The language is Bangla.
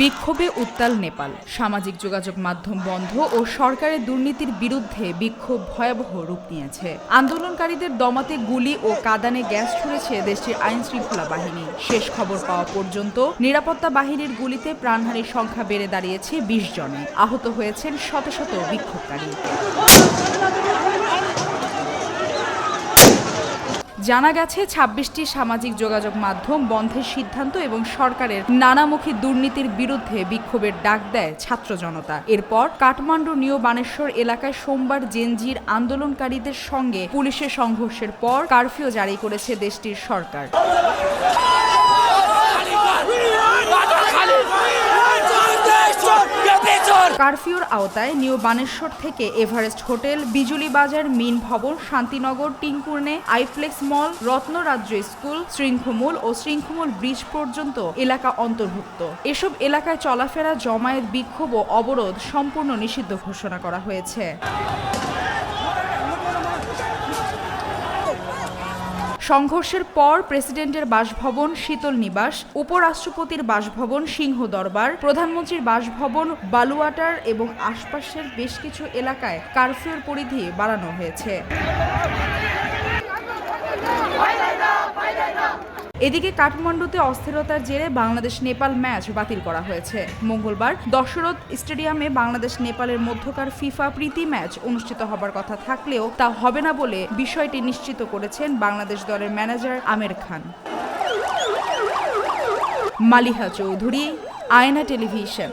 বিক্ষোভে উত্তাল নেপাল। সামাজিক যোগাযোগ মাধ্যম বন্ধ ও সরকারের দুর্নীতির বিরুদ্ধে বিক্ষোভ ভয়াবহ রূপ নিয়েছে। আন্দোলনকারীদের দমাতে গুলি ও কাদানে গ্যাস ছুড়েছে দেশটির আইন শৃঙ্খলা বাহিনী। শেষ খবর পাওয়া পর্যন্ত নিরাপত্তা বাহিনীর গুলিতে প্রাণহানির সংখ্যা বেড়ে দাঁড়িয়েছে বিশ জনে। আহত হয়েছেন শত শত বিক্ষোভকারী। জানা গেছে, ছাব্বিশটি সামাজিক যোগাযোগ মাধ্যম বন্ধের সিদ্ধান্ত এবং সরকারের নানামুখী দুর্নীতির বিরুদ্ধে বিক্ষোভের ডাক দেয় ছাত্র জনতা। এরপর কাঠমান্ডু নিউ বানেশ্বর এলাকায় সোমবার জেনজির আন্দোলনকারীদের সঙ্গে পুলিশের সংঘর্ষের পর কারফিউ জারি করেছে দেশটির সরকার। কারফিউর আওতায় নিউ বানেশ্বর থেকে এভারেস্ট হোটেল, বিজুলি বাজার, মিন ভবন, শান্তিনগর টিঙ্কুর্নে আইফ্লেক্স মল, রত্নরাজ্য স্কুল, শৃঙ্খমূল ও শৃঙ্খমূল ব্রিজ পর্যন্ত এলাকা অন্তর্ভুক্ত। এসব এলাকায় চলাফেরা, জমায়েত, বিক্ষোভ ও অবরোধ সম্পূর্ণ নিষিদ্ধ ঘোষণা করা হয়েছে। সংঘর্ষের পর প্রেসিডেন্টের বাসভবন শীতল নিবাস, উপরাষ্ট্রপতির বাসভবন সিংহ দরবার, প্রধানমন্ত্রীর বাসভবন বালুয়াটার এবং আশপাশের বেশ কিছু এলাকায় কারফিউর পরিধি বাড়ানো হয়েছে। এদিকে কাঠমান্ডুতে অস্থিরতার জেরে বাংলাদেশ নেপাল ম্যাচ বাতিল করা হয়েছে। মঙ্গলবার দশরথ স্টেডিয়ামে বাংলাদেশ নেপালের মধ্যকার ফিফা প্রীতি ম্যাচ অনুষ্ঠিত হবার কথা থাকলেও তা হবে না বলে বিষয়টি নিশ্চিত করেছেন বাংলাদেশ দলের ম্যানেজার আমির খান। মালিহা চৌধুরী, আয়না টেলিভিশন।